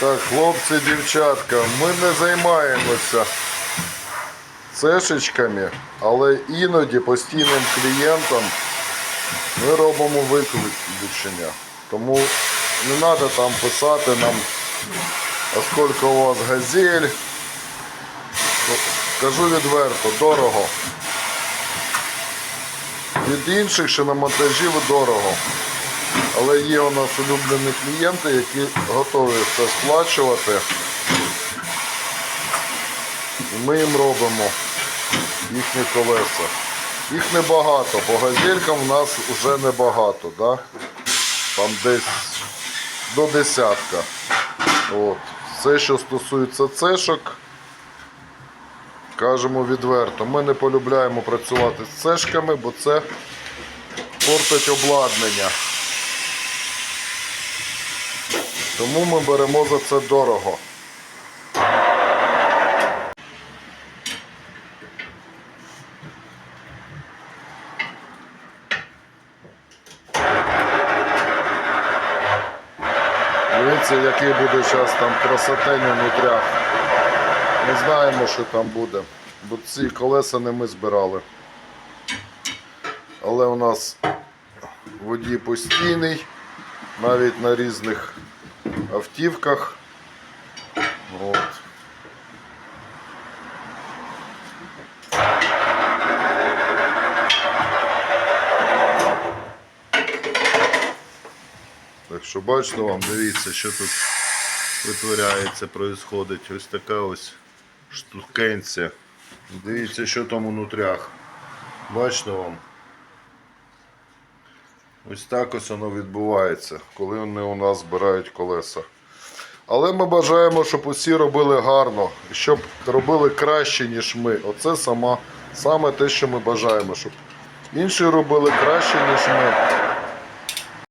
Так, хлопці, дівчатка, ми не займаємося цешечками, але іноді постійним клієнтам ми робимо виключення. Тому не треба там писати нам, а скільки у вас газель. Ну, Кажу відверто, дорого. Від інших шиномонтажів дорого. Але є у нас улюблені клієнти, які готові це сплачувати. І ми їм робимо їхні колеса. Їх небагато, по газелькам в нас вже небагато, да? там десь до десятка. От. Все, що стосується цешок, кажемо відверто, ми не полюбляємо працювати з цешками, бо це портить обладнання. Тому ми беремо за це дорого. Дивіться, який буде зараз там красотень внутрях. Не знаємо, що там буде. Бо ці колеса не ми збирали. Але у нас водій постійний, навіть на різних автівках. От. Так що бачите вам, дивіться, що тут витворяється, происходить. Ось така ось штукенція. Дивіться, що там у нутрях. Бачите вам. Ось так ось воно відбувається, коли вони у нас збирають колеса. Але ми бажаємо, щоб усі робили гарно, щоб робили краще, ніж ми. Оце сама, саме те, що ми бажаємо, щоб інші робили краще, ніж ми.